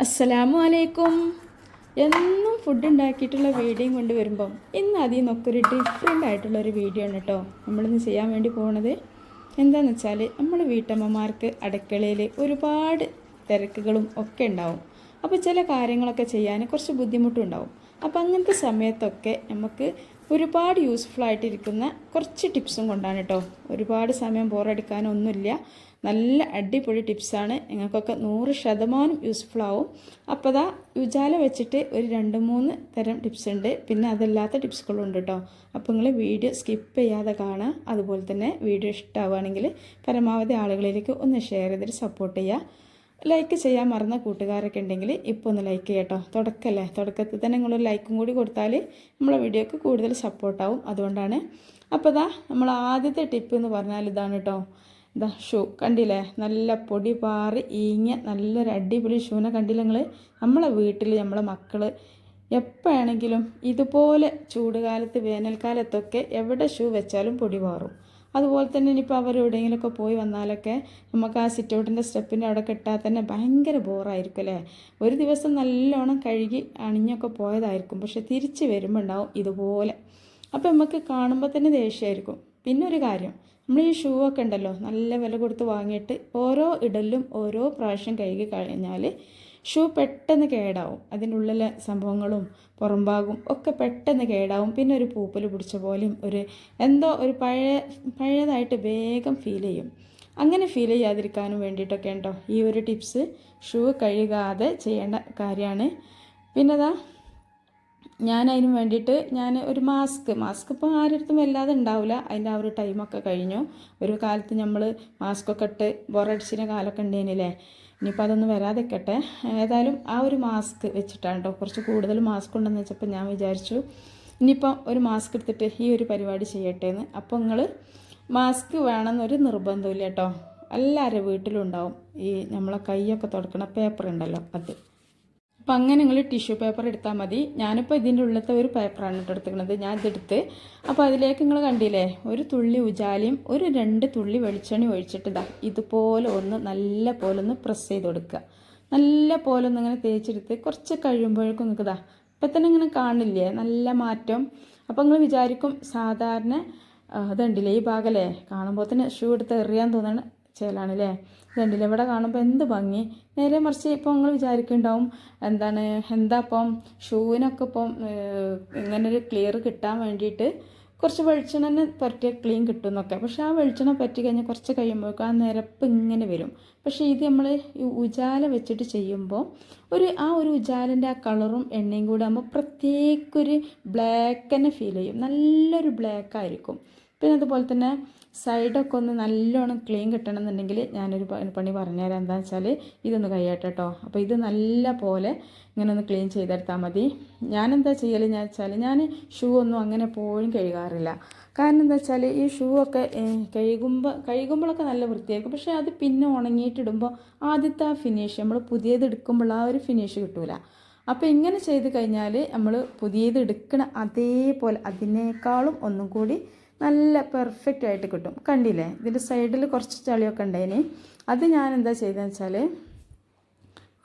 അസ്സലാമു അലൈക്കും. എന്നും ഫുഡ് ഉണ്ടാക്കിയിട്ടുള്ള വീഡിയോയും കൊണ്ട് വരുമ്പം ഇന്ന് അതിൽ നിന്നൊക്കെ ഒരു ഡിഫറെന്റ് ആയിട്ടുള്ള ഒരു വീഡിയോ ആണ് കേട്ടോ നമ്മളിന്ന് ചെയ്യാൻ വേണ്ടി പോകുന്നത് എന്താണെന്ന് വെച്ചാൽ നമ്മൾ വീട്ടമ്മമാർക്ക് അടുക്കളയിൽ ഒരുപാട് തിരക്കുകളും ഒക്കെ ഉണ്ടാവും. അപ്പോൾ ചില കാര്യങ്ങളൊക്കെ ചെയ്യാൻ കുറച്ച് ബുദ്ധിമുട്ടുണ്ടാവും അപ്പോൾ അങ്ങനത്തെ സമയത്തൊക്കെ നമുക്ക് ഒരുപാട് യൂസ്ഫുൾ ആയിട്ടിരിക്കുന്ന കുറച്ച് ടിപ്സും കൊണ്ടാണ് കേട്ടോ ഒരുപാട് സമയം ബോറടിക്കാനൊന്നുമില്ല നല്ല അടിപൊളി ടിപ്സാണ്. നിങ്ങൾക്കൊക്കെ നൂറ് ശതമാനം യൂസ്ഫുൾ ആവും. അപ്പോൾ ദാ ഉജാല വെച്ചിട്ട് ഒരു രണ്ട് മൂന്ന് തരം ടിപ്സ് ഉണ്ട്. പിന്നെ അതല്ലാത്ത ടിപ്സുകളും ഉണ്ട് കേട്ടോ അപ്പോൾ നിങ്ങൾ വീഡിയോ സ്കിപ്പ് ചെയ്യാതെ കാണുക. അതുപോലെ തന്നെ വീഡിയോ ഇഷ്ടമാവുകയാണെങ്കിൽ പരമാവധി ആളുകളിലേക്ക് ഒന്ന് ഷെയർ ചെയ്തിട്ട് സപ്പോർട്ട് ചെയ്യുക. ലൈക്ക് ചെയ്യാൻ മറന്ന കൂട്ടുകാരൊക്കെ ഉണ്ടെങ്കിൽ ഇപ്പോൾ ഒന്ന് ലൈക്ക് ചെയ്യട്ടോ തുടക്കമല്ലേ തുടക്കത്തിൽ തന്നെ നിങ്ങളൊരു ലൈക്കും കൂടി കൊടുത്താൽ നമ്മളെ വീഡിയോക്ക് കൂടുതൽ സപ്പോർട്ടാവും അതുകൊണ്ടാണ്. അപ്പോൾ ഇതാ നമ്മൾ ആദ്യത്തെ ടിപ്പ് എന്ന് പറഞ്ഞാൽ ഇതാണ് കേട്ടോ ഇതാ ഷൂ കണ്ടില്ലേ? നല്ല പൊടി പാറി ഈങ്ങ നല്ലൊരു അടിപൊളി ഷൂനെ കണ്ടില്ല നിങ്ങൾ നമ്മളെ വീട്ടിൽ നമ്മളെ മക്കൾ എപ്പോഴാണെങ്കിലും ഇതുപോലെ ചൂടുകാലത്ത് വേനൽക്കാലത്തൊക്കെ എവിടെ ഷൂ വെച്ചാലും പൊടി പാറും. അതുപോലെ തന്നെ ഇനിയിപ്പോൾ അവർ എവിടെയെങ്കിലുമൊക്കെ പോയി വന്നാലൊക്കെ നമുക്ക് ആ സിറ്റൗട്ടിന്റെ സ്റ്റെപ്പിന്റെ അവിടെ കിട്ടാൽ തന്നെ ഭയങ്കര ബോറായിരിക്കും അല്ലേ? ഒരു ദിവസം നല്ലോണം കഴുകി അണിഞ്ഞൊക്കെ പോയതായിരിക്കും. പക്ഷെ തിരിച്ച് വരുമ്പോൾ ഉണ്ടാവും ഇതുപോലെ. അപ്പോൾ നമുക്ക് കാണുമ്പോൾ തന്നെ ദേഷ്യമായിരിക്കും പിന്നെ ഒരു കാര്യം നമ്മൾ ഈ ഷൂ ഒക്കെ ഉണ്ടല്ലോ നല്ല വില കൊടുത്ത് വാങ്ങിയിട്ട് ഓരോ ഇടലും ഓരോ പ്രാവശ്യം കഴുകി കഴിഞ്ഞാൽ ഷൂ പെട്ടെന്ന് കേടാവും. അതിന്റെ ഉള്ളിലെ സംഭവങ്ങളും പുറംഭാഗവും ഒക്കെ പെട്ടെന്ന് കേടാവും. പിന്നെ ഒരു പൂപ്പൽ പിടിച്ച പോലെയും ഒരു എന്തോ ഒരു പഴയ പഴയതായിട്ട് വേഗം ഫീൽ ചെയ്യും. അങ്ങനെ ഫീൽ ചെയ്യാതിരിക്കാനും വേണ്ടിയിട്ടൊക്കെ ഉണ്ടോ? ഈ ഒരു ടിപ്സ് ഷൂ കഴുകാതെ ചെയ്യേണ്ട കാര്യമാണ്. പിന്നെ ഞാൻ അതിന് വേണ്ടിയിട്ട് ഞാൻ ഒരു മാസ്ക് മാസ്ക് ഇപ്പോൾ ആരുടെ വല്ലാതെ ഉണ്ടാവില്ല അതിന്റെ ആ ഒരു ടൈമൊക്കെ കഴിഞ്ഞു. ഒരു കാലത്ത് നമ്മൾ മാസ്കൊക്കെ ഇട്ട് ബോറടിച്ചിന് കാലമൊക്കെ ഉണ്ടേനില്ലേ ഇനിയിപ്പോൾ അതൊന്നും വരാതിരിക്കട്ടെ. ഏതായാലും ആ ഒരു മാസ്ക് വെച്ചിട്ടാണ് കേട്ടോ കുറച്ച് കൂടുതൽ മാസ്ക് ഉണ്ടെന്ന് വെച്ചപ്പോൾ ഞാൻ വിചാരിച്ചു ഇനിയിപ്പോൾ ഒരു മാസ്ക് എടുത്തിട്ട് ഈ ഒരു പരിപാടി ചെയ്യട്ടെ എന്ന് അപ്പോൾ നിങ്ങൾ മാസ്ക് വേണമെന്നൊരു നിർബന്ധമില്ല കേട്ടോ എല്ലാവരും വീട്ടിലും ഉണ്ടാവും. ഈ നമ്മളെ കൈയൊക്കെ തുടക്കണ പേപ്പർ ഉണ്ടല്ലോ അത്. അപ്പം അങ്ങനെ നിങ്ങൾ ടിഷ്യൂ പേപ്പർ എടുത്താൽ മതി. ഞാനിപ്പോൾ ഇതിന്റെ ഉള്ളത്തെ ഒരു പേപ്പറാണ് കേട്ടോ എടുത്തിരിക്കുന്നത്. ഞാൻ ഇതെടുത്ത് അപ്പോൾ അതിലേക്ക് നിങ്ങൾ കണ്ടില്ലേ? ഒരു തുള്ളി ഉജാലിയും ഒരു രണ്ട് തുള്ളി വെളിച്ചെണ്ണി ഒഴിച്ചിട്ട് ഇതാ ഇതുപോലെ ഒന്ന് നല്ല പോലെ ഒന്ന് പ്രസ് ചെയ്ത് കൊടുക്കുക. നല്ല പോലെ ഒന്ന് ഇങ്ങനെ തേച്ചെടുത്ത് കുറച്ച് കഴിയുമ്പോഴേക്കും നിങ്ങൾക്ക് ഇതാ ഇപ്പം തന്നെ ഇങ്ങനെ കാണില്ലേ? നല്ല മാറ്റം. അപ്പോൾ നിങ്ങൾ വിചാരിക്കും സാധാരണ അതുണ്ടല്ലേ ഈ ഭാഗമല്ലേ കാണുമ്പോൾ തന്നെ ഷൂ എടുത്ത് എറിയാൻ തോന്നുന്ന ചേലാണ് അല്ലേ രണ്ടിലും ഇവിടെ കാണുമ്പോൾ എന്ത് ഭംഗി. നേരെ മറിച്ച് ഇപ്പോൾ നിങ്ങൾ വിചാരിക്കുന്നുണ്ടാവും എന്താണ് എന്താ ഇപ്പം ഷൂവിനൊക്കെ ഇപ്പം ഒരു ക്ലിയർ കിട്ടാൻ വേണ്ടിയിട്ട് കുറച്ച് വെളിച്ചെണ്ണ പറ്റിയ ക്ലീൻ കിട്ടും എന്നൊക്കെ പക്ഷേ ആ വെളിച്ചെണ്ണ പറ്റി കഴിഞ്ഞാൽ കുറച്ച് കഴിയുമ്പോഴേക്കും ആ നിരപ്പ് ഇങ്ങനെ വരും. പക്ഷേ ഇത് നമ്മൾ ഈ ഉജാല വെച്ചിട്ട് ചെയ്യുമ്പോൾ ഒരു ആ ഒരു ഉജാലിന്റെ ആ കളറും എണ്ണയും കൂടെ ആകുമ്പോൾ പ്രത്യേക ഒരു ബ്ലാക്ക് തന്നെ ഫീൽ ചെയ്യും. നല്ലൊരു ബ്ലാക്ക് ആയിരിക്കും. പിന്നെ അതുപോലെ തന്നെ സൈഡൊക്കെ ഒന്ന് നല്ലോണം ക്ലീൻ കിട്ടണം എന്നുണ്ടെങ്കിൽ ഞാനൊരു പണി പറഞ്ഞുതരാം. എന്താണെന്ന് വെച്ചാൽ ഇതൊന്ന് കൈയാട്ടെ കേട്ടോ അപ്പോൾ ഇത് നല്ല പോലെ ഇങ്ങനെ ഒന്ന് ക്ലീൻ ചെയ്തെടുത്താൽ മതി. ഞാനെന്താ ചെയ്യൽ ഞാൻ വെച്ചാൽ ഞാൻ ഷൂ ഒന്നും അങ്ങനെ എപ്പോഴും കഴുകാറില്ല. കാരണം എന്താ വെച്ചാൽ ഈ ഷൂ ഒക്കെ കഴുകുമ്പോൾ കഴുകുമ്പോഴൊക്കെ നല്ല വൃത്തിയായിരിക്കും. പക്ഷേ അത് പിന്നെ ഉണങ്ങിയിട്ടിടുമ്പോൾ ആദ്യത്തെ ആ ഫിനിഷ് നമ്മൾ പുതിയത് എടുക്കുമ്പോൾ ആ ഒരു ഫിനിഷ് കിട്ടൂല. അപ്പോൾ ഇങ്ങനെ ചെയ്ത് കഴിഞ്ഞാൽ നമ്മൾ പുതിയത് എടുക്കണ അതേപോലെ അതിനേക്കാളും ഒന്നും കൂടി നല്ല പെർഫെക്റ്റ് ആയിട്ട് കിട്ടും. കണ്ടില്ലേ? ഇതിന്റെ സൈഡിൽ കുറച്ച് ചളിയൊക്കെ ഉണ്ടായിന് അത് ഞാൻ എന്താ ചെയ്തതെന്ന് വെച്ചാൽ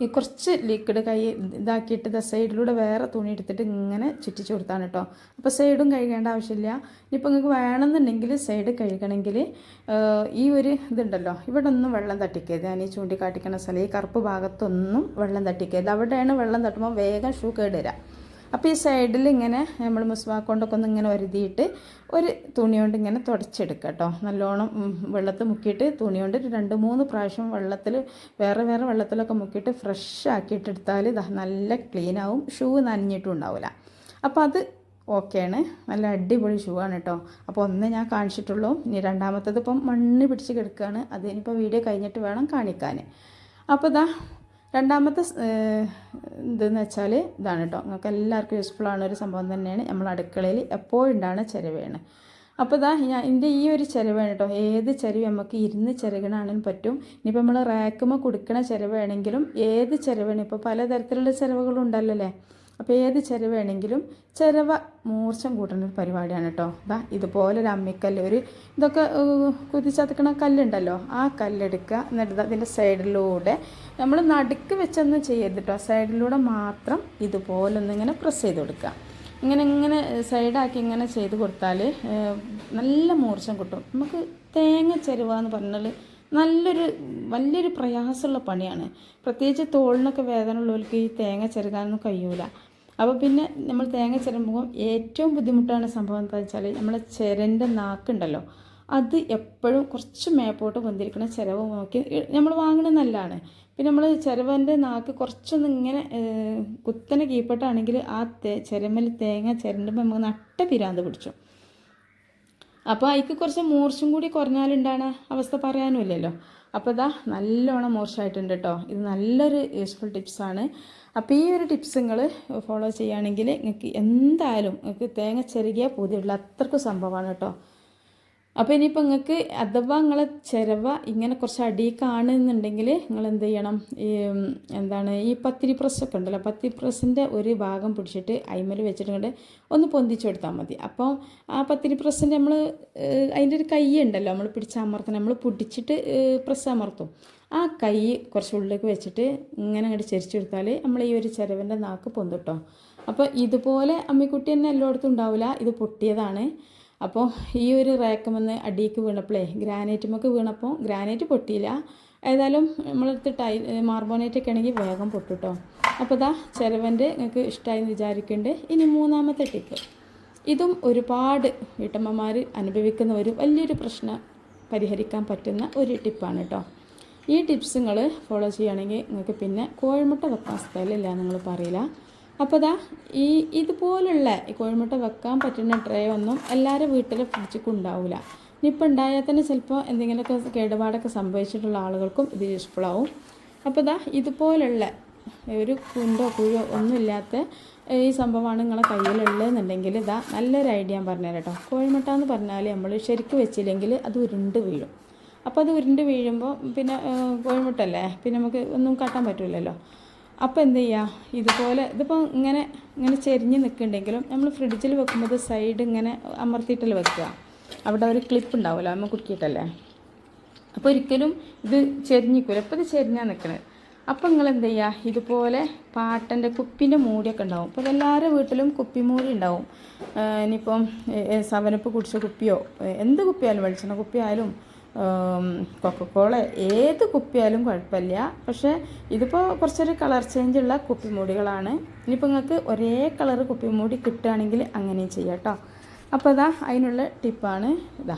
ഈ കുറച്ച് ലിക്വിഡ് കൈ ഇതാക്കിയിട്ട് ദ സൈഡിലൂടെ വേറെ തുണി എടുത്തിട്ട് ഇങ്ങനെ ചുറ്റിച്ച് കൊടുത്താണ് കേട്ടോ അപ്പോൾ സൈഡും കഴുകേണ്ട ആവശ്യമില്ല. ഇനിയിപ്പോൾ നിങ്ങൾക്ക് വേണമെന്നുണ്ടെങ്കിൽ സൈഡ് കഴുകണമെങ്കിൽ ഈ ഒരു ഇതുണ്ടല്ലോ. ഇവിടെ ഒന്നും വെള്ളം തട്ടിക്കരുത്. ഞാൻ ഈ ചൂണ്ടിക്കാട്ടിക്കണ സ്ഥലം ഈ കറുപ്പ് ഭാഗത്തൊന്നും വെള്ളം തട്ടിക്കരുത്. അവിടെയാണ് വെള്ളം തട്ടുമ്പോൾ വേഗം ഷൂ കേടുവരാം അപ്പോൾ ഈ സൈഡിൽ ഇങ്ങനെ നമ്മൾ മുസ്വാക്കൊണ്ടൊക്കെ ഒന്ന് ഇങ്ങനെ ഒരുതിയിട്ട് ഒരു തുണി കൊണ്ട് ഇങ്ങനെ തുടച്ചെടുക്കുക കേട്ടോ നല്ലോണം വെള്ളത്തിൽ മുക്കിയിട്ട് തുണി കൊണ്ട് രണ്ട് മൂന്ന് പ്രാവശ്യം വെള്ളത്തിൽ വേറെ വേറെ വെള്ളത്തിലൊക്കെ മുക്കിയിട്ട് ഫ്രഷ് ആക്കിയിട്ട് എടുത്താൽ നല്ല ക്ലീൻ ആവും. ഷൂ നനഞ്ഞിട്ടും ഉണ്ടാവില്ല അപ്പോൾ അത് ഓക്കെയാണ് നല്ല അടിപൊളി ഷൂ ആണ് കേട്ടോ അപ്പോൾ ഒന്ന് ഞാൻ കാണിച്ചിട്ടുള്ളൂ. ഇനി രണ്ടാമത്തത് ഇപ്പം മണ്ണ് പിടിച്ച് കിടക്കുകയാണ് അത് ഇനിയിപ്പോൾ വീഡിയോ കഴിഞ്ഞിട്ട് വേണം കാണിക്കാൻ അപ്പോൾ ഇതാ രണ്ടാമത്തെ ഇതെന്ന് വെച്ചാൽ ഇതാണ് കേട്ടോ നിങ്ങൾക്ക് എല്ലാവർക്കും യൂസ്ഫുൾ ആണ് ഒരു സംഭവം തന്നെയാണ്. നമ്മൾ അടുക്കളയിൽ എപ്പോഴും ചിരവേണ് അപ്പോൾ ഇതാ ഞാൻ എന്റെ ഈ ഒരു ചിരവാണ് കേട്ടോ ഏത് ചിരവ് നമുക്ക് ഇരുന്ന് ചിരകണാണെങ്കിലും പറ്റും. ഇനിയിപ്പോൾ നമ്മൾ റാക്കുമ്പോൾ കൊടുക്കണ ചിരവാണെങ്കിലും ഏത് ചിരവാണ്? ഇപ്പോൾ പലതരത്തിലുള്ള ചിരവുകളും ഉണ്ടല്ലോ അല്ലേ? അപ്പോൾ ഏത് ചിരവ വേണമെങ്കിലും ചിരവ മൂർച്ചം കൂട്ടുന്ന ഒരു പരിപാടിയാണ് കേട്ടോ ഇതാ ഇതുപോലെ ഒരു അമ്മിക്കല്ല് ഒരു ഇതൊക്കെ കുതിച്ചതക്കണ കല്ലുണ്ടല്ലോ ആ കല്ലെടുക്കുക എന്നിട്ട് അതിന്റെ സൈഡിലൂടെ നമ്മൾ നടുക്ക് വെച്ചൊന്നും ചെയ്യരുത് കേട്ടോ സൈഡിലൂടെ മാത്രം ഇതുപോലൊന്നും ഇങ്ങനെ പ്രസ് ചെയ്ത് കൊടുക്കുക ഇങ്ങനെ ഇങ്ങനെ സൈഡാക്കി ഇങ്ങനെ ചെയ്ത് കൊടുത്താൽ നല്ല മൂർച്ചം കിട്ടും. നമുക്ക് തേങ്ങ ചെരുവ എന്ന് പറഞ്ഞാൽ നല്ലൊരു വലിയൊരു പ്രയാസമുള്ള പണിയാണ്. പ്രത്യേകിച്ച് തോളിനൊക്കെ വേദന ഉള്ളവർക്ക് ഈ തേങ്ങ ചെറുകാനൊന്നും കഴിയൂല. അപ്പോൾ പിന്നെ നമ്മൾ തേങ്ങ ചിരമ്പുമ്പോൾ ഏറ്റവും ബുദ്ധിമുട്ടാണ് സംഭവം എന്താ വെച്ചാൽ നമ്മളെ ചിരന്റെ നാക്കുണ്ടല്ലോ. അത് എപ്പോഴും കുറച്ച് മേപ്പോട്ട് കൊന്തിരിക്കണം ചിരവ് നോക്കി നമ്മൾ വാങ്ങണ നല്ലതാണ്. പിന്നെ നമ്മൾ ചിരവന്റെ നാക്ക് കുറച്ചൊന്ന് ഇങ്ങനെ കുത്തനെ കീപ്പട്ടാണെങ്കിൽ ആ തേ ചിരമൽ തേങ്ങ ചിരണ്ടുമ്പോൾ നമുക്ക് നട്ട പിരാന്ത് പിടിച്ചു. അപ്പോൾ അതിക്ക് കുറച്ച് മൂർച്ചും കൂടി കുറഞ്ഞാലുണ്ടാണ് അവസ്ഥ പറയാനുമില്ലല്ലോ. അപ്പോൾ ഇതാ നല്ലോണം മോശമായിട്ടുണ്ട് കേട്ടോ ഇത് നല്ലൊരു യൂസ്ഫുൾ ടിപ്സാണ് അപ്പോൾ ഈ ഒരു ടിപ്സ് നിങ്ങൾ ഫോളോ ചെയ്യുകയാണെങ്കിൽ നിങ്ങൾക്ക് എന്തായാലും നിങ്ങൾക്ക് തേങ്ങ ചെറുകിയ പൂതിയുള്ള അത്രക്കും സംഭവമാണ് കേട്ടോ അപ്പോൾ ഇനിയിപ്പോൾ നിങ്ങൾക്ക് അഥവാ നിങ്ങളെ ചിരവ ഇങ്ങനെ കുറച്ച് അടി കാണുന്നുണ്ടെങ്കിൽ നിങ്ങൾ എന്ത് ചെയ്യണം ഈ എന്താണ് ഈ പത്തിരി പ്രസ്സൊക്കെ ഉണ്ടല്ലോ പത്തിരി പ്രസ്സിന്റെ ഒരു ഭാഗം പിടിച്ചിട്ട് അയിമൽ വെച്ചിട്ട് കൊണ്ട് ഒന്ന് പൊന്തിച്ചു കൊടുത്താൽ മതി. അപ്പോൾ ആ പത്തിരി പ്രസ്സിന്റെ നമ്മൾ അതിന്റെ ഒരു കൈ ഉണ്ടല്ലോ നമ്മൾ പിടിച്ചമർത്തണം നമ്മൾ പിടിച്ചിട്ട് പ്രസ് അമർത്തും. ആ കൈ കുറച്ച് ഉള്ളിലേക്ക് വെച്ചിട്ട് ഇങ്ങനെ അങ്ങോട്ട് ചരിച്ചു കൊടുത്താൽ നമ്മൾ ഈ ഒരു ചിരവിന്റെ നാക്ക് പൊന്തിട്ടോ. അപ്പോൾ ഇതുപോലെ അമ്മിക്കുട്ടി തന്നെ എല്ലായിടത്തും ഉണ്ടാവില്ല ഇത് പൊട്ടിയതാണ്. അപ്പോൾ ഈ ഒരു റാക്കമെന്ന് അടിയിലേക്ക് വീണപ്പോഴേ ഗ്രാനൈറ്റുമൊക്കെ വീണപ്പോൾ ഗ്രാനൈറ്റ് പൊട്ടിയില്ല. ഏതായാലും നമ്മളടുത്ത് ടൈ മാർബോണൈറ്റ് ഒക്കെ ആണെങ്കിൽ വേഗം പൊട്ടുട്ടോ. അപ്പോൾ ഇതാ ചിലവന്റെ നിങ്ങൾക്ക് ഇഷ്ടമായി എന്ന് വിചാരിക്കുന്നുണ്ട് ഇനി മൂന്നാമത്തെ ടിപ്പ്. ഇതും ഒരുപാട് വീട്ടമ്മമാർ അനുഭവിക്കുന്ന ഒരു വലിയൊരു പ്രശ്നം പരിഹരിക്കാൻ പറ്റുന്ന ഒരു ടിപ്പാണ് കേട്ടോ. ഈ ടിപ്സ് നിങ്ങൾ ഫോളോ ചെയ്യുകയാണെങ്കിൽ നിങ്ങൾക്ക് പിന്നെ കോഴിമുട്ട വെക്കാൻ സ്ഥലമില്ല നിങ്ങൾ പറയില്ല. അപ്പോൾ ദാ ഈ ഇതുപോലുള്ള കോഴിമുട്ട വെക്കാൻ പറ്റുന്ന ട്രേ ഒന്നും എല്ലാവരും വീട്ടിൽ ഫ്രിഡ്ജിക്കും ഉണ്ടാവില്ല ഇനിയിപ്പോൾ ഉണ്ടായാൽ തന്നെ ചിലപ്പോൾ എന്തെങ്കിലുമൊക്കെ കേടുപാടൊക്കെ സംഭവിച്ചിട്ടുള്ള ആളുകൾക്കും ഇത് യൂസ്ഫുൾ ആവും. അപ്പോൾ ദാ ഇതുപോലുള്ള ഒരു കുണ്ടോ കുഴിയോ ഒന്നുമില്ലാത്ത ഈ സംഭവമാണ് നിങ്ങളെ കയ്യിലുള്ളതെന്നുണ്ടെങ്കിൽ ഇതാ നല്ലൊരു ഐഡിയ ഞാൻ പറഞ്ഞുതരാം കേട്ടോ. കോഴിമുട്ട എന്ന് പറഞ്ഞാൽ നമ്മൾ ശരിക്ക് വെച്ചില്ലെങ്കിൽ അത് ഉരുണ്ട് വീഴും. അപ്പോൾ അത് ഉരുണ്ട് വീഴുമ്പോൾ പിന്നെ കോഴിമുട്ടല്ലേ പിന്നെ നമുക്ക് ഒന്നും കാട്ടാൻ പറ്റില്ലല്ലോ അപ്പോൾ എന്ത് ചെയ്യുക ഇതുപോലെ ഇതിപ്പോൾ ഇങ്ങനെ ഇങ്ങനെ ചെരിഞ്ഞ് നിൽക്കുന്നുണ്ടെങ്കിലും നമ്മൾ ഫ്രിഡ്ജിൽ വെക്കുമ്പോൾ സൈഡ് ഇങ്ങനെ അമർത്തിയിട്ടല്ലേ വെക്കുക? അവിടെ ഒരു ക്ലിപ്പ് ഉണ്ടാവുമല്ലോ നമ്മൾ കുക്കിയിട്ടല്ലേ അപ്പോൾ ഒരിക്കലും ഇത് ചെരിഞ്ഞിക്കൂല അപ്പോൾ ഇത് ചെരിഞ്ഞാൽ നിൽക്കണത് അപ്പോൾ നിങ്ങൾ എന്ത് ചെയ്യുക ഇതുപോലെ പാട്ടന്റെ കുപ്പിന്റെ മൂടിയൊക്കെ ഉണ്ടാവും. അപ്പോൾ എല്ലാവരുടെ വീട്ടിലും കുപ്പി മൂടി ഉണ്ടാവും. ഇനിയിപ്പം സവനപ്പ് കുടിച്ച കുപ്പിയോ? എന്ത് കുപ്പിയായാലും വെളിച്ചെണ്ണ കുപ്പിയായാലും കൊക്കക്കോള ഏത് കുപ്പിയായാലും കുഴപ്പമില്ല. പക്ഷേ ഇതിപ്പോൾ കുറച്ചൊരു കളർ ചേഞ്ച് ഉള്ള കുപ്പിമൂടികളാണ്. ഇനിയിപ്പോൾ നിങ്ങൾക്ക് ഒരേ കളർ കുപ്പിമൂടി കിട്ടുകയാണെങ്കിൽ അങ്ങനെയും ചെയ്യാം കേട്ടോ. അപ്പോൾ ഇതാ അതിനുള്ള ടിപ്പാണ് ഇതാ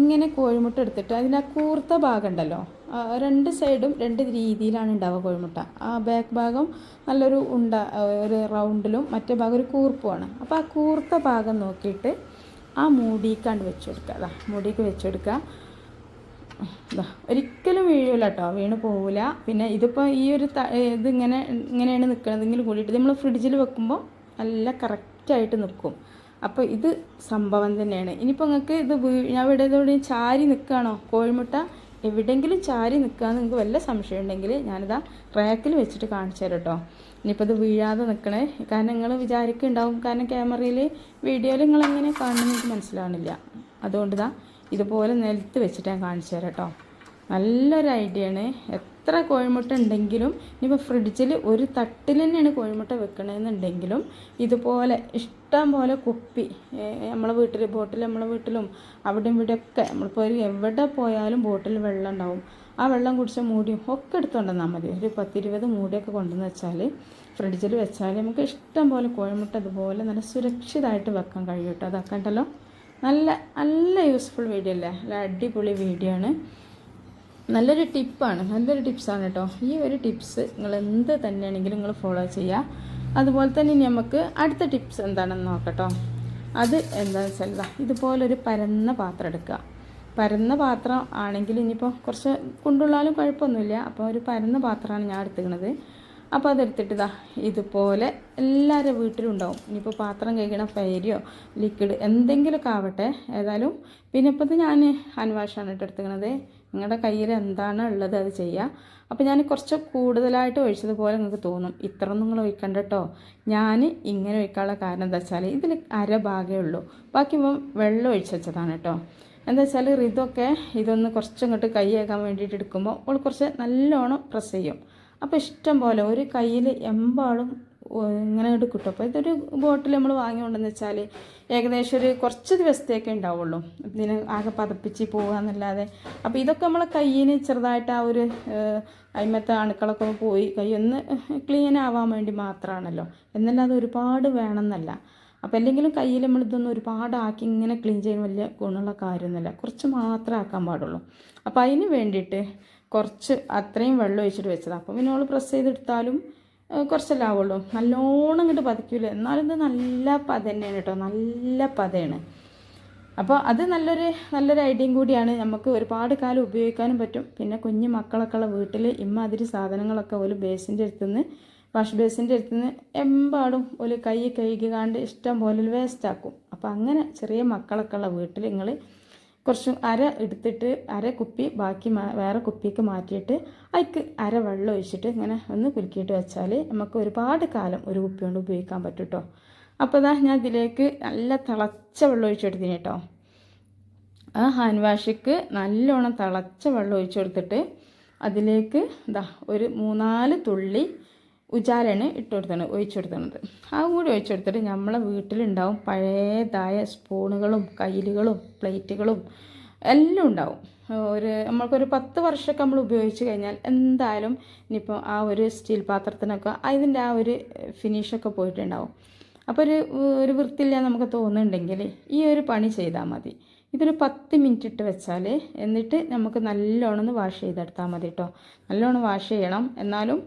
ഇങ്ങനെ കോഴിമുട്ട എടുത്തിട്ട് അതിന്റെ ആ കൂർത്ത ഭാഗം ഉണ്ടല്ലോ രണ്ട് സൈഡും രണ്ട് രീതിയിലാണ് ഉണ്ടാവുക കോഴിമുട്ട. ആ ബാക്ക് ഭാഗം നല്ലൊരു ഉണ്ട ഒരു റൗണ്ടിലും മറ്റേ ഭാഗം ഒരു കൂർപ്പുമാണ് അപ്പോൾ ആ കൂർത്ത ഭാഗം നോക്കിയിട്ട് ആ മൂടിക്കാണ്ട് വെച്ച് കൊടുക്കുക അതാ മൂടിക്ക് വെച്ച് കൊടുക്കുക ഒരിക്കലും വീഴില്ല കേട്ടോ വീണ് പോവില്ല പിന്നെ ഇതിപ്പോൾ ഈ ഒരു ത ഇങ്ങനെ ഇങ്ങനെയാണ് നിൽക്കണതെങ്കിലും കൂടിയിട്ട് നമ്മൾ ഫ്രിഡ്ജിൽ വെക്കുമ്പോൾ നല്ല കറക്റ്റായിട്ട് നിൽക്കും അപ്പോൾ ഇത് സംഭവം തന്നെയാണ്. ഇനിയിപ്പോൾ നിങ്ങൾക്ക് ഇത് ഞാൻ ഇവിടെ എവിടെയും ചാരി നിൽക്കുകയാണോ കോഴിമുട്ട? എവിടെയെങ്കിലും ചാരി നിൽക്കുകയെന്ന് നിങ്ങൾക്ക് വല്ല സംശയം ഉണ്ടെങ്കിൽ ഞാനിതാ റാക്കിൽ വെച്ചിട്ട് കാണിച്ചു തരാം കേട്ടോ. ഇനിയിപ്പോൾ ഇത് വീഴാതെ നിൽക്കണേ. കാരണം നിങ്ങൾ വിചാരിക്കുന്നുണ്ടാവും. കാരണം ക്യാമറയിൽ വീഡിയോയിൽ നിങ്ങൾ എങ്ങനെ കാണുന്നത് എനിക്ക് മനസ്സിലാവണില്ല അതുകൊണ്ട് ഇതാ ഇതുപോലെ നിലത്ത് വെച്ചിട്ട് ഞാൻ കാണിച്ചു തരാം കേട്ടോ. നല്ലൊരു ഐഡിയ ആണ്. എത്ര കോഴിമുട്ട ഉണ്ടെങ്കിലും ഇനിയിപ്പോൾ ഫ്രിഡ്ജിൽ ഒരു തട്ടിൽ തന്നെയാണ് കോഴിമുട്ട വെക്കണമെന്നുണ്ടെങ്കിലും ഇതുപോലെ ഇഷ്ടം പോലെ കുപ്പി നമ്മളെ വീട്ടിൽ ബോട്ടിൽ നമ്മളെ വീട്ടിലും അവിടെയും ഇവിടെയൊക്കെ നമ്മളിപ്പോൾ എവിടെ പോയാലും ബോട്ടിൽ വെള്ളം ഉണ്ടാവും. ആ വെള്ളം കുടിച്ച മൂടിയും ഒക്കെ എടുത്തുകൊണ്ടെന്നാൽ മതി. ഒരു പത്തിരുപത് മൂടിയൊക്കെ കൊണ്ടുവന്ന് വെച്ചാൽ ഫ്രിഡ്ജിൽ വെച്ചാൽ നമുക്ക് ഇഷ്ടം പോലെ കോഴിമുട്ട ഇതുപോലെ നല്ല സുരക്ഷിതമായിട്ട് വെക്കാൻ കഴിയും കേട്ടോ. അതാക്കണ്ടല്ലോ? നല്ല നല്ല യൂസ്ഫുൾ വീഡിയോ അല്ലേ? നല്ല അടിപൊളി വീഡിയോ ആണ്. നല്ലൊരു ടിപ്പാണ്. നല്ലൊരു ടിപ്സാണ് കേട്ടോ. ഈ ഒരു ടിപ്സ് നിങ്ങൾ എന്ത് തന്നെയാണെങ്കിലും നിങ്ങൾ ഫോളോ ചെയ്യുക. അതുപോലെ തന്നെ ഇനി നമുക്ക് അടുത്ത ടിപ്സ് എന്താണെന്ന് നോക്കട്ടോ അത് എന്താണെന്ന് വെച്ചാൽ ഇതാ ഇതുപോലൊരു പരന്ന പാത്രം എടുക്കുക. പരന്ന പാത്രം ആണെങ്കിൽ ഇനിയിപ്പോൾ കുറച്ച് കൊണ്ടുള്ളാലും കുഴപ്പമൊന്നുമില്ല. അപ്പോൾ ഒരു പരന്ന പാത്രമാണ് ഞാൻ എടുത്തിരിക്കുന്നത്. അപ്പോൾ അതെടുത്തിട്ട് ഇതാ ഇതുപോലെ എല്ലാവരുടെ വീട്ടിലും ഉണ്ടാവും. ഇനിയിപ്പോൾ പാത്രം കഴിക്കണ ഫൈരിയോ ലിക്വിഡ് എന്തെങ്കിലുമൊക്കെ ആവട്ടെ. ഏതായാലും പിന്നെ ഇപ്പോൾ ഞാൻ ഹാൻഡ് വാഷാണ് കേട്ടോ എടുത്തിരിക്കുന്നത്. നിങ്ങളുടെ കയ്യിൽ എന്താണ് ഉള്ളത് അത് ചെയ്യുക. അപ്പോൾ ഞാൻ കുറച്ച് കൂടുതലായിട്ട് ഒഴിച്ചതുപോലെ നിങ്ങൾക്ക് തോന്നും. ഇത്ര നിങ്ങൾ ഒഴിക്കണ്ട കേട്ടോ ഞാൻ ഇങ്ങനെ ഒഴിക്കാനുള്ള കാരണം എന്താ വെച്ചാൽ ഇതിൽ അര ഭാഗമേ ഉള്ളൂ. ബാക്കി വെള്ളം ഒഴിച്ച് വെച്ചതാണ് കേട്ടോ എന്താ വെച്ചാൽ ഇതൊക്കെ ഇതൊന്ന് കുറച്ചിങ്ങോട്ട് കൈ കേൾക്കാൻ വേണ്ടിയിട്ട് എടുക്കുമ്പോൾ അവൾ കുറച്ച് നല്ലോണം പ്രസ് ചെയ്യും. അപ്പോൾ ഇഷ്ടം പോലെ ഒരു കയ്യിൽ എമ്പാടും ഇങ്ങനെ അങ്ങോട്ട് കിട്ടും. അപ്പോൾ ഇതൊരു ബോട്ടിൽ നമ്മൾ വാങ്ങിക്കൊണ്ടെന്ന് വെച്ചാൽ ഏകദേശം ഒരു കുറച്ച് ദിവസത്തേക്കേ ഉണ്ടാവുള്ളൂ ഇതിന് ആകെ പതപ്പിച്ച് പോകുക എന്നല്ലാതെ അപ്പോൾ ഇതൊക്കെ നമ്മളെ കയ്യിന് ചെറുതായിട്ട് ആ ഒരു അയിമത്തെ അണുക്കളൊക്കെ പോയി കൈ ഒന്ന് ക്ലീൻ ആവാൻ വേണ്ടി മാത്രമാണല്ലോ എന്നല്ലാതെ ഒരുപാട് വേണമെന്നല്ല അപ്പോൾ അല്ലെങ്കിലും കയ്യിൽ നമ്മൾ ഇതൊന്നും ഒരുപാടാക്കി ഇങ്ങനെ ക്ലീൻ ചെയ്യാൻ വലിയ ഗുണമുള്ള കാര്യമൊന്നുമില്ല. കുറച്ച് മാത്രമേ ആക്കാൻ പാടുള്ളൂ. അപ്പോൾ അതിന് വേണ്ടിയിട്ട് കുറച്ച് അത്രയും വെള്ളം ഒഴിച്ചിട്ട് വെച്ചതാണ് അപ്പോൾ പിന്നെ നമ്മൾ പ്രസ് ചെയ്തെടുത്താലും കുറച്ചല്ലേ ആവുള്ളൂ. നല്ലോണം ഇങ്ങോട്ട് പതിക്കൂല എന്നാലും ഇത് നല്ല പത തന്നെയാണ് കേട്ടോ. നല്ല പതയാണ്. അപ്പോൾ അത് നല്ലൊരു നല്ലൊരു ഐഡിയയും കൂടിയാണ് നമുക്ക് ഒരുപാട് കാലം ഉപയോഗിക്കാനും പറ്റും. പിന്നെ കുഞ്ഞു മക്കളൊക്കെ ഉള്ള വീട്ടിൽ ഇമ്മാതിരി സാധനങ്ങളൊക്കെ ഒരു ബേസിന്റെ അടുത്തുനിന്ന് വാഷ് ബേസിന്റെ അടുത്തുനിന്ന് എമ്പാടും ഒരു കൈ കഴുകിക്കാണ്ട് ഇഷ്ടം പോലെ വേസ്റ്റ് ആക്കും അപ്പോൾ അങ്ങനെ ചെറിയ മക്കളൊക്കെ ഉള്ള വീട്ടിൽ നിങ്ങൾ കുറച്ച് അര എടുത്തിട്ട് അര കുപ്പി ബാക്കി വേറെ കുപ്പിക്ക് മാറ്റിയിട്ട് അതിക്ക് അര വെള്ളം ഒഴിച്ചിട്ട് ഇങ്ങനെ ഒന്ന് കുലുക്കിയിട്ട് വെച്ചാൽ നമുക്ക് ഒരുപാട് കാലം ഒരു കുപ്പി കൊണ്ട് ഉപയോഗിക്കാൻ പറ്റും കേട്ടോ അപ്പോൾ ഇതാ ഞാൻ ഇതിലേക്ക് നല്ല തിളച്ച വെള്ളം ഒഴിച്ചെടുത്തിന് കേട്ടോ ആ ഹാൻഡ് വാഷിക്ക് നല്ലോണം തിളച്ച വെള്ളം ഒഴിച്ചു കൊടുത്തിട്ട് അതിലേക്ക് ഇതാ ഒരു മൂന്നാൽ തുള്ളി ഉജാലാണ് ഇട്ട് കൊടുത്തത് ഒഴിച്ചു കൊടുത്തണത് അതും കൂടി ഒഴിച്ചു കൊടുത്തിട്ട് നമ്മളെ വീട്ടിലുണ്ടാവും പഴയതായ സ്പൂണുകളും കയ്യിലുകളും പ്ലേറ്റുകളും എല്ലാം ഉണ്ടാവും. ഒരു നമ്മൾക്കൊരു പത്ത് വർഷമൊക്കെ നമ്മൾ ഉപയോഗിച്ച് കഴിഞ്ഞാൽ എന്തായാലും ഇനിയിപ്പോൾ ആ ഒരു സ്റ്റീൽ പാത്രത്തിനൊക്കെ അതിന്റെ ആ ഒരു ഫിനിഷൊക്കെ പോയിട്ടുണ്ടാവും. അപ്പോൾ ഒരു ഒരു വൃത്തിയില്ല നമുക്ക് തോന്നുന്നുണ്ടെങ്കിൽ ഈ ഒരു പണി ചെയ്താൽ മതി. ഇതൊരു പത്ത് മിനിറ്റ് ഇട്ട് വെച്ചാൽ എന്നിട്ട് നമുക്ക് നല്ലോണം ഒന്ന് വാഷ് ചെയ്തെടുത്താൽ മതി കേട്ടോ നല്ലോണം വാഷ് ചെയ്യണം. എന്നാലും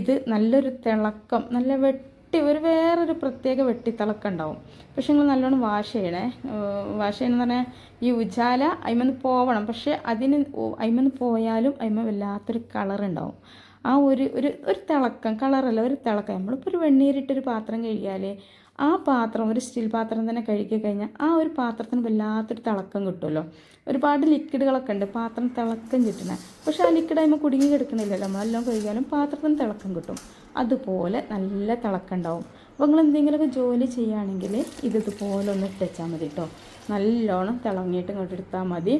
ഇത് നല്ലൊരു തിളക്കം നല്ല വെട്ടി ഒരു വേറൊരു പ്രത്യേക വെട്ടിത്തിളക്കം ഉണ്ടാവും. പക്ഷെ നിങ്ങൾ നല്ലോണം വാഷ് ചെയ്യണേ. വാഷ് ചെയ്യണമെന്ന് പറഞ്ഞാൽ ഈ ഉജാല അയിമെന്ന് പോവണം. പക്ഷെ അതിന് അയിമെന്ന് പോയാലും അയിമ വല്ലാത്തൊരു കളർ ഉണ്ടാവും. ആ ഒരു ഒരു ഒരു തിളക്കം കളറല്ല ഒരു തിളക്കം. നമ്മളിപ്പോൾ ഒരു വെണ്ണീരിട്ടൊരു പാത്രം കഴിയാൽ ആ പാത്രം ഒരു സ്റ്റീൽ പാത്രം തന്നെ കഴുകി കഴിഞ്ഞാൽ ആ ഒരു പാത്രത്തിന് വല്ലാത്തൊരു തിളക്കം കിട്ടുമല്ലോ ഒരുപാട് ലിക്വിഡുകളൊക്കെ ഉണ്ട് പാത്രം തിളക്കം കിട്ടണേ പക്ഷേ ആ ലിക്വിഡ് അതിന് കുടുങ്ങി കിടക്കുന്നില്ലല്ലോ നമ്മളെല്ലാം കഴുകിയാലും പാത്രത്തിന് തിളക്കം കിട്ടും. അതുപോലെ നല്ല തിളക്കം ഉണ്ടാവും. അപ്പോൾ നിങ്ങൾ എന്തെങ്കിലുമൊക്കെ ജോലി ചെയ്യുകയാണെങ്കിൽ ഇത് ഇതുപോലെ ഒന്ന് ഇട്ടച്ചാൽ മതി കേട്ടോ. നല്ലോണം തിളങ്ങിയിട്ട് ഇങ്ങോട്ട് എടുത്താൽ മതി.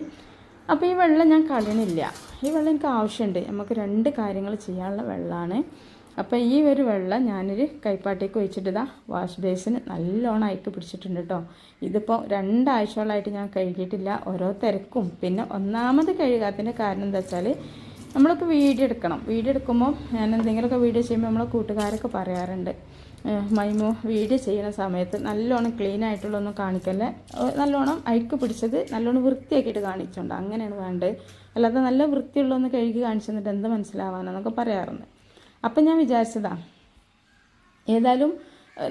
അപ്പോൾ ഈ വെള്ളം ഞാൻ കളയണില്ല. ഈ വെള്ളം എനിക്ക് ആവശ്യമുണ്ട് നമുക്ക് രണ്ട് കാര്യങ്ങൾ ചെയ്യാനുള്ള വെള്ളമാണ് അപ്പോൾ ഈ ഒരു വെള്ളം ഞാനൊരു കൈപ്പാട്ടേക്ക് ഒഴിച്ചിട്ട് വാഷ് ബേസിന് നല്ലോണം അയക്ക് പിടിച്ചിട്ടുണ്ട് കേട്ടോ ഇതിപ്പോൾ രണ്ടാഴ്ചകളായിട്ട് ഞാൻ കഴുകിയിട്ടില്ല. ഓരോ തിരക്കും. പിന്നെ ഒന്നാമത് കഴുകാത്തതിന്റെ കാരണം എന്താ വെച്ചാൽ നമ്മളൊക്കെ വീഡിയോ എടുക്കണം. വീഡിയോ എടുക്കുമ്പോൾ ഞാൻ എന്തെങ്കിലുമൊക്കെ വീഡിയോ ചെയ്യുമ്പോൾ നമ്മളെ കൂട്ടുകാരൊക്കെ പറയാറുണ്ട്. മൈമോ വീഡിയോ ചെയ്യുന്ന സമയത്ത് നല്ലോണം ക്ലീൻ ആയിട്ടുള്ളൊന്നും കാണിക്കല്ലേ? നല്ലോണം അഴുക്ക് പിടിച്ചത് നല്ലോണം വൃത്തിയാക്കിയിട്ട് കാണിച്ചുണ്ട് അങ്ങനെയാണ് വേണ്ടത്. അല്ലാതെ നല്ല വൃത്തിയുള്ളൊന്ന് കഴുകി കാണിച്ചു തന്നിട്ട് എന്ത് മനസ്സിലാവാനെന്നൊക്കെ പറയാറുണ്ട്. അപ്പം ഞാൻ വിചാരിച്ചതാ ഏതായാലും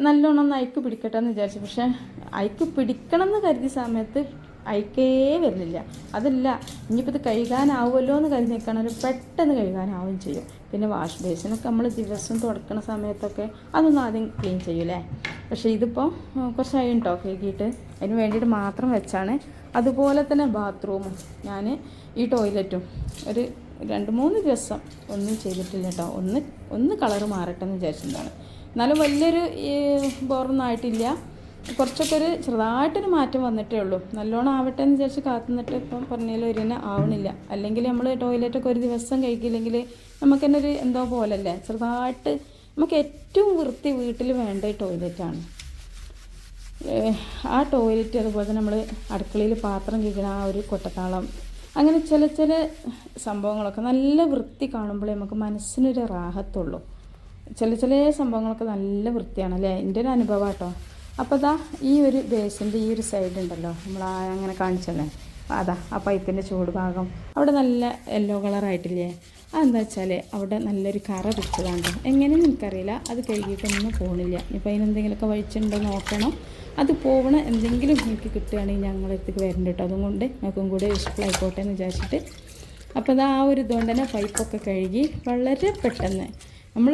നല്ലോണം ഒന്ന് അയക്ക് പിടിക്കട്ടെ എന്ന് വിചാരിച്ചു. പക്ഷേ അയക്ക് പിടിക്കണം എന്ന് കരുതിയ സമയത്ത് അയക്കേ വരുന്നില്ല. അതല്ല ഇനിയിപ്പോൾ ഇത് കഴുകാനാവുമല്ലോ എന്ന് കരുതി നിൽക്കണമെങ്കിൽ പെട്ടെന്ന് കഴുകാനാവുകയും ചെയ്യും. പിന്നെ വാഷ് ബേസിനൊക്കെ നമ്മൾ ദിവസം തുടക്കുന്ന സമയത്തൊക്കെ അതൊന്നും ആദ്യം ക്ലീൻ ചെയ്യൂലേ? പക്ഷേ ഇതിപ്പോൾ കുറച്ചായി കേട്ടോ കഴുകിയിട്ട്. അതിന് വേണ്ടിയിട്ട് മാത്രം വെച്ചാണ്. അതുപോലെ തന്നെ ബാത്റൂമും. ഞാൻ ഈ ടോയ്ലറ്റും ഒരു രണ്ട് മൂന്ന് ദിവസം ഒന്നും ചെയ്തിട്ടില്ല കേട്ടോ. ഒന്ന് ഒന്ന് കളറ് മാറട്ടെ എന്ന് വിചാരിച്ചിട്ടുണ്ടാണ്. എന്നാലും വലിയൊരു ബോറൊന്നും ആയിട്ടില്ല. കുറച്ചൊക്കെ ഒരു ചെറുതായിട്ടൊരു മാറ്റം വന്നിട്ടേ ഉള്ളൂ. നല്ലോണം ആവട്ടെ എന്ന് വിചാരിച്ച് കാത്തുനിന്നിട്ട് ഇപ്പം പറഞ്ഞാലും ഒരു തന്നെ ആവണില്ല. അല്ലെങ്കിൽ നമ്മൾ ടോയ്ലറ്റൊക്കെ ഒരു ദിവസം കഴിക്കില്ലെങ്കിൽ നമുക്ക് തന്നെ ഒരു എന്തോ പോലല്ലേ? ചെറുതായിട്ട് നമുക്ക് ഏറ്റവും വൃത്തി വീട്ടിൽ വേണ്ട ടോയ്ലറ്റാണ് ആ ടോയ്ലറ്റ് അതുപോലെ തന്നെ നമ്മൾ അടുക്കളയിൽ പാത്രം കഴിക്കണ ആ ഒരു കൊട്ടത്താളം അങ്ങനെ ചില ചില സംഭവങ്ങളൊക്കെ നല്ല വൃത്തി കാണുമ്പോഴേ നമുക്ക് മനസ്സിനൊരു റാഹത്തുള്ളൂ. ചില ചില സംഭവങ്ങളൊക്കെ നല്ല വൃത്തിയാണ് അല്ലേ? എന്റെ ഒരു അനുഭവം കേട്ടോ അപ്പോൾ അതാ ഈ ഒരു ബേസിന്റെ ഈ ഒരു സൈഡ് ഉണ്ടല്ലോ നമ്മൾ അങ്ങനെ കാണിച്ചല്ലേ? അതാ ആ പൈപ്പിന്റെ ചൂട് ഭാഗം. അവിടെ നല്ല യെല്ലോ കളറായിട്ടില്ലേ അതെന്താ വെച്ചാൽ അവിടെ നല്ലൊരു കറ പിടിച്ചതാണ് എങ്ങനെയെന്ന് എനിക്കറിയില്ല അത് കഴുകിയിട്ടൊന്നും പോകണില്ല ഇപ്പം അതിനെന്തെങ്കിലുമൊക്കെ വഴിച്ചുണ്ടോ നോക്കണം. അത് പോകണ എന്തെങ്കിലും എനിക്ക് കിട്ടുകയാണെങ്കിൽ ഞങ്ങളെടുത്തേക്ക് വരണ്ട കേട്ടോ. അതുകൊണ്ട് ഞങ്ങൾക്കും കൂടെ യൂസ്ഫുൾ ആയിക്കോട്ടെ എന്ന് വിചാരിച്ചിട്ട്. അപ്പോൾ അത് ആ ഒരു ഇതുകൊണ്ട് തന്നെ പൈപ്പൊക്കെ കഴുകി വളരെ പെട്ടെന്ന്. നമ്മൾ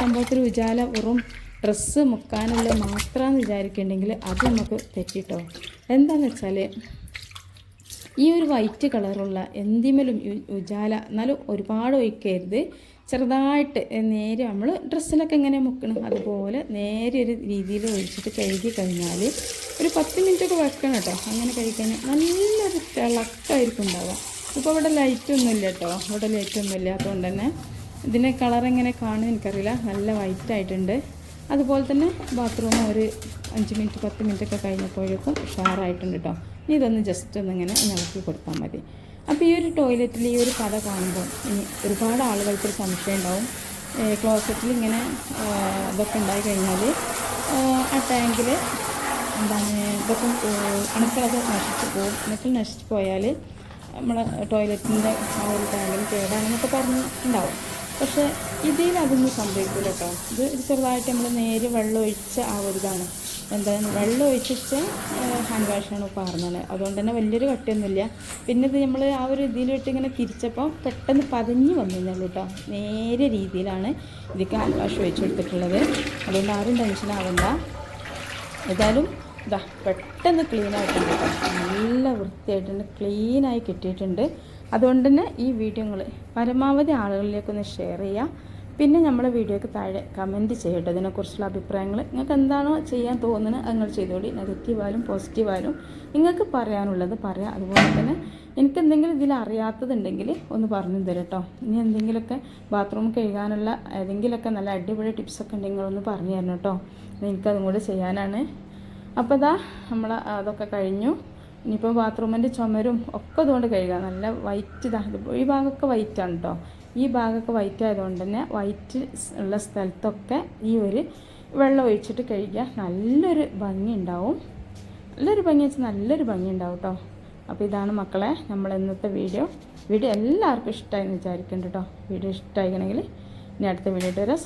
സംഭവത്തിൽ ഉജാല വെറും ഡ്രസ്സ് മുക്കാനുള്ള മാത്രമെന്ന് വിചാരിക്കുന്നുണ്ടെങ്കിൽ അത് നമുക്ക് തെറ്റിട്ടോ. എന്താണെന്ന് വെച്ചാൽ ഈ ഒരു വൈറ്റ് കളറുള്ള എന്തിമലും ഉജാല എന്നാലും ഒരുപാട് ഒഴിക്കരുത്. ചെറുതായിട്ട് നേരെ നമ്മൾ ഡ്രസ്സിലൊക്കെ എങ്ങനെ മുക്കണം? അതുപോലെ നേരെ ഒരു രീതിയിൽ ഒഴിച്ചിട്ട് കഴുകി കഴിഞ്ഞാൽ ഒരു പത്ത് മിനിറ്റ് ഒക്കെ വെക്കണം കേട്ടോ. അങ്ങനെ കഴിക്കഴിഞ്ഞാൽ നല്ലൊരു തിളക്കമായിരിക്കും ഉണ്ടാവുക. ഇപ്പോൾ ഇവിടെ ലൈറ്റൊന്നുമില്ല കേട്ടോ. ഇവിടെ ലൈറ്റൊന്നും അതുകൊണ്ട് തന്നെ ഇതിന്റെ കളർ എങ്ങനെ കാണും എനിക്കറിയില്ല. നല്ല വൈറ്റ് ആയിട്ടുണ്ട്. അതുപോലെ തന്നെ ബാത്റൂം ഒരു അഞ്ച് മിനിറ്റ് പത്ത് മിനിറ്റ് ഒക്കെ കഴിഞ്ഞപ്പോഴേക്കും ഉഷാറായിട്ടുണ്ട് കേട്ടോ ഇനി ഇതൊന്ന് ജസ്റ്റ് ഒന്ന് ഇങ്ങനെ ഇളക്കി കൊടുത്താൽ മതി. അപ്പോൾ ഈ ഒരു ടോയ്ലറ്റിൽ ഈ ഒരു കഥ കാണുമ്പോൾ ഇനി ഒരുപാട് ആളുകൾക്ക് ഒരു സംശയം ഉണ്ടാവും. ക്ലോസറ്റിൽ ഇങ്ങനെ ഇതൊക്കെ ഉണ്ടായി കഴിഞ്ഞാൽ ആ ടാങ്കിൽ എന്താണ് ഇതൊക്കെ അണുക്കളത് നശിച്ചു പോകും. അണുക്കൾ നശിച്ചു പോയാൽ നമ്മളെ ടോയ്ലറ്റിന്റെ ആ ഒരു ടാങ്കിൽ കേടാണെന്നൊക്കെ പറഞ്ഞ് ഉണ്ടാവും. പക്ഷേ ഇതിൽ സംഭവിക്കില്ല കേട്ടോ. ഇത് ചെറുതായിട്ട് നമ്മൾ നേരെ വെള്ളം ഒഴിച്ച ആ ഒരു ഇതാണ്. എന്താണ് വെള്ളം ഒഴിച്ചിട്ട് ഹാൻഡ് വാഷാണ് പറഞ്ഞത് അതുകൊണ്ട് തന്നെ വലിയൊരു കട്ടിയൊന്നുമില്ല. പിന്നെ ഇത് നമ്മൾ ആ ഒരു ഇതിലിട്ട് ഇങ്ങനെ തിരിച്ചപ്പോൾ പെട്ടെന്ന് പതഞ്ഞ് വന്നിരുന്നുള്ളൂ കേട്ടോ നേരെ രീതിയിലാണ് ഇതിക്ക് ഹാൻഡ് വാഷ് ഒഴിച്ച് കൊടുത്തിട്ടുള്ളത്. അതുകൊണ്ട് ആരും ടെൻഷൻ ആവണ്ട. ഏതായാലും ഇതാ പെട്ടെന്ന് ക്ലീൻ ആയിട്ടുണ്ട് കേട്ടോ. നല്ല വൃത്തിയായിട്ടുണ്ട് ക്ലീനായി കിട്ടിയിട്ടുണ്ട്. അതുകൊണ്ട് തന്നെ ഈ വീഡിയോകൾ പരമാവധി ആളുകളിലേക്കൊന്ന് ഷെയർ ചെയ്യുക. പിന്നെ നമ്മളെ വീഡിയോക്ക് താഴെ കമന്റ് ചെയ്യട്ടെ. ഇതിനെക്കുറിച്ചുള്ള അഭിപ്രായങ്ങൾ നിങ്ങൾക്ക് എന്താണോ ചെയ്യാൻ തോന്നുന്നത് അത് നിങ്ങൾ ചെയ്തോളി നെഗറ്റീവായാലും പോസിറ്റീവായാലും നിങ്ങൾക്ക് പറയാനുള്ളത് പറയാം. അതുപോലെ തന്നെ എനിക്ക് എന്തെങ്കിലും ഇതിൽ അറിയാത്തതുണ്ടെങ്കിൽ ഒന്ന് പറഞ്ഞു തരാം കേട്ടോ ഇനി എന്തെങ്കിലുമൊക്കെ ബാത്റൂം കഴുകാനുള്ള ഏതെങ്കിലുമൊക്കെ നല്ല അടിപൊളി ടിപ്സൊക്കെ ഉണ്ടെങ്കിൽ ഒന്ന് പറഞ്ഞു തരണം കേട്ടോ. എനിക്കതും കൂടെ ചെയ്യാനാണ്. അപ്പോൾ ഇതാ നമ്മൾ അതൊക്കെ കഴിഞ്ഞു. ഇനിയിപ്പോൾ ബാത്റൂമിന്റെ ചുമരും ഒക്കെ അതുകൊണ്ട് കഴുകുക നല്ല വൈറ്റ് ഇതാ. ഇത് ഈ ഭാഗമൊക്കെ വൈറ്റാണ് കേട്ടോ ഈ ഭാഗമൊക്കെ വൈറ്റ് ആയതുകൊണ്ട് തന്നെ വൈറ്റ് ഉള്ള സ്ഥലത്തൊക്കെ ഈ ഒരു വെള്ളം ഒഴിച്ചിട്ട് കഴുകിയാൽ നല്ലൊരു ഭംഗി ഉണ്ടാവും. നല്ലൊരു ഭംഗി വെച്ചാൽ നല്ലൊരു ഭംഗി ഉണ്ടാവും കേട്ടോ അപ്പോൾ ഇതാണ് മക്കളെ നമ്മൾ ഇന്നത്തെ വീഡിയോ. വീഡിയോ എല്ലാവർക്കും ഇഷ്ടമായി എന്ന് വിചാരിക്കുന്നുണ്ട് കേട്ടോ വീഡിയോ ഇഷ്ടമായിക്കണമെങ്കിൽ ഇനി അടുത്ത വീഡിയോ വരാം.